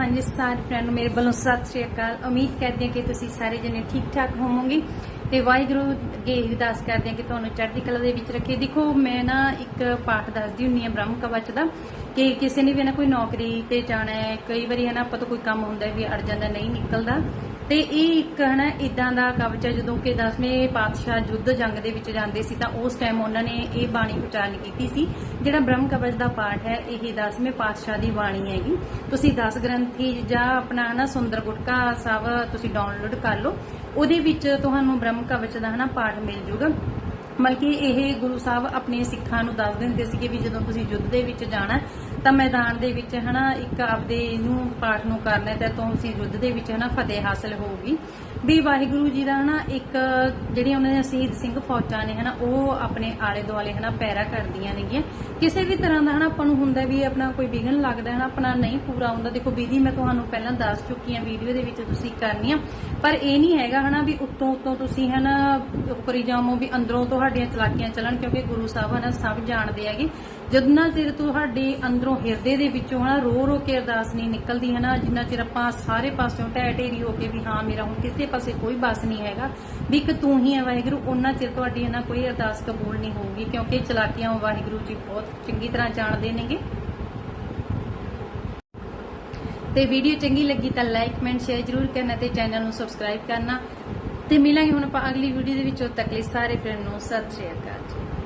ਹਾਂਜੀ ਸਾਰੇ ਫਰੈਂਡ ਮੇਰੇ ਵੱਲੋਂ ਸਤਿ ਸ਼੍ਰੀ ਅਕਾਲ। ਉਮੀਦ ਕਰਦੇ ਹਾਂ ਕਿ ਤੁਸੀਂ ਸਾਰੇ ਜਣੇ ਠੀਕ ਠਾਕ ਹੋਵੋਗੇ ਤੇ ਵਾਹਿਗੁਰੂ ਅੱਗੇ ਅਰਦਾਸ ਕਰਦੇ ਹਾਂ ਕਿ ਤੁਹਾਨੂੰ ਚੜ੍ਹਦੀ ਕਲਾ ਦੇ ਵਿੱਚ ਰੱਖੇ। ਦੇਖੋ, ਮੈਂ ਨਾ ਇੱਕ ਪਾਠ ਦੱਸਦੀ ਹੁੰਨੀ ਆ ਬ੍ਰਹਮ ਕਵਚ ਦਾ ਕਿ ਕਿਸੇ ਨੇ ਵੀ ਨਾ ਕੋਈ ਨੌਕਰੀ ਤੇ ਜਾਣਾ ਹੈ, ਕਈ ਵਾਰੀ ਹੈ ਨਾ ਆਪਾਂ ਤੋਂ ਕੋਈ ਕੰਮ ਹੁੰਦਾ ਵੀ ਅੜ ਜਾਂਦਾ, ਨਹੀਂ ਨਿਕਲਦਾ। ਤੇ ਇਹ ਇੱਕ ਹਨਾ ਇਦਾਂ ਦਾ ਕਵਚ ਹੈ, ਜਦੋਂ ਕਿ 10ਵੇਂ ਪਾਤਸ਼ਾਹ ਯੁੱਧ ਜੰਗ ਦੇ ਵਿੱਚ ਜਾਂਦੇ ਸੀ ਤਾਂ ਉਸ ਟਾਈਮ ਉਹਨਾਂ ਨੇ ਇਹ ਬਾਣੀ ਉਚਾਰਨ ਕੀਤੀ ਸੀ, ਜਿਹੜਾ ਬ੍ਰਹਮ ਕਵਚ ਦਾ ਪਾਠ ਹੈ, ਇਹ 10ਵੇਂ ਪਾਤਸ਼ਾਹ ਦੀ ਬਾਣੀ ਹੈਗੀ। ਤੁਸੀਂ 10 ਗ੍ਰੰਥੀ ਜਾਂ ਆਪਣਾ ਹਨਾ, ਸੁੰਦਰ ਗੁਟਕਾ, ਸਭ ਤੁਸੀਂ ਡਾਊਨਲੋਡ ਕਰ ਲਓ। ਉਹਦੇ ਵਿੱਚ ਤੁਹਾਨੂੰ ਬ੍ਰਹਮ ਕਵਚ ਦਾ ਹਨਾ, ਪਾਠ ਮਿਲ ਜੂਗਾ। ਬਲਕਿ ਇਹ ਗੁਰੂ ਸਾਹਿਬ ਆਪਣੇ ਸਿੱਖਾਂ ਨੂੰ ਦੱਸ ਦਿੰਦੇ ਸੀਗੇ ਵੀ ਜਦੋਂ ਤੁਸੀਂ ਯੁੱਧ ਦੇ ਵਿੱਚ ਜਾਣਾ ਤਾਂ ਮੈਦਾਨ ਦੇ ਵਿੱਚ ਹਨਾ, ਇੱਕ ਆਪਦੇ ਨੂੰ ਪਾਠ ਨੂੰ ਕਰਨਾ ਹੈ ਤਾਂ ਤੁਸੀਂ ਯੁੱਧ ਦੇ ਵਿੱਚ ਹਨਾ ਫਤਿਹ ਹਾਸਲ ਹੋਊਗੀ। ਵੀ ਵਾਹਿਗੁਰੂ ਜੀ ਦਾ ਹਨਾ, ਇੱਕ ਜਿਹੜੀਆਂ ਉਹਨਾਂ ਦੇ ਸ਼ਹੀਦ ਸਿੰਘ ਫੌਜਾਂ ਨੇ ਹਨਾ, ਉਹ ਆਪਣੇ ਆਲੇ ਦੁਆਲੇ ਹਨਾ ਪੈਰਾ ਕਰਦੀਆਂ ਨੇਗੀਆਂ। ਕਿਸੇ ਵੀ ਤਰ੍ਹਾਂ ਦਾ ਹਨਾ ਆਪਾਂ ਨੂੰ ਹੁੰਦਾ ਵੀ ਆਪਣਾ ਕੋਈ ਵਿਘਨ ਲੱਗਦਾ ਹਨਾ, ਆਪਣਾ ਨਹੀਂ ਪੂਰਾ ਹੁੰਦਾ। ਦੇਖੋ, ਵਿਧੀ ਮੈਂ ਤੁਹਾਨੂੰ ਪਹਿਲਾਂ ਦੱਸ ਚੁੱਕੀ ਹਾਂ, ਵੀਡੀਓ ਦੇ ਵਿੱਚ ਤੁਸੀਂ ਕਰਨੀ ਆ ਪਰ ਇਹ ਨਹੀਂ ਹੈਗਾ ਹਨਾ ਵੀ ਉੱਤੋਂ ਉੱਤੋਂ ਤੁਸੀਂ ਹਨਾ ਉੱਪਰੀ ਜਾਮੋ ਵੀ ਅੰਦਰੋਂ ਤੁਹਾਡੀਆਂ ਚਲਾਕੀਆਂ ਚੱਲਣ, ਕਿਉਂਕਿ ਗੁਰੂ ਸਾਹਿਬ ਹਨਾ ਸਭ ਜਾਣਦੇ ਹੈਗੇ। ਜਿੰਨਾ ਤੁਹਾਡੀ ਅੰਦਰੋਂ ਅੰਦਰੋਂ ਹਿਰਦੇ ਦੇ ਵਿੱਚੋਂ ਹਨਾ ਰੋ ਰੋ ਕੇ ਅਰਦਾਸ ਨਹੀਂ ਨਿਕਲਦੀ ਹਨਾ, ਜਿੰਨਾ ਚਿਰ ਆਪਾਂ ਸਾਰੇ ਪਾਸਿਓਂ ਢਹਿ ਢੇਰੀ ਹੋ ਕੇ ਵੀ ਹਾਂ, ਮੇਰਾ ਹੁਣ ਕਿਸੇ ਪਾਸੇ ਕੋਈ ਬਸ ਨਹੀਂ ਹੈਗਾ, ਵੀ ਇੱਕ ਤੂੰ ਹੀ ਹੈ ਵਾਹਿਗੁਰੂ ਉਹਨਾਂ ਚਿਰ ਤੁਹਾਡੀ ਹਨਾ ਕੋਈ ਅਰਦਾਸ ਕਬੂਲ ਨਹੀਂ ਹੋਊਗੀ, ਕਿਉਂਕਿ ਚਲਾਕੀਆਂ ਵਾਹਿਗੁਰੂ ਜੀ ਬਹੁਤ ਚੰਗੀ ਤਰ੍ਹਾਂ ਜਾਣਦੇ ਨੇਗੇ। ਤੇ ਵੀਡੀਓ ਚੰਗੀ ਲੱਗੀ ਤਾਂ ਲਾਈਕ ਕਮੈਂਟ ਸ਼ੇਅਰ ਜ਼ਰੂਰ ਕਰਨਾ ਤੇ ਚੈਨਲ ਨੂੰ ਸਬਸਕ੍ਰਾਈਬ ਕਰਨਾ। ਤੇ ਮਿਲਾਂਗੇ ਹੁਣ ਆਪਾਂ ਅਗਲੀ ਵੀਡੀਓ ਦੇ ਵਿੱਚ, ਉਦੋਂ ਤੱਕ ਲਈ ਸਾਰੇ ਫਰੈਂਡ ਨੂੰ ਸਤਿ ਸ਼੍ਰੀ ਅਕਾਲ ਜੀ।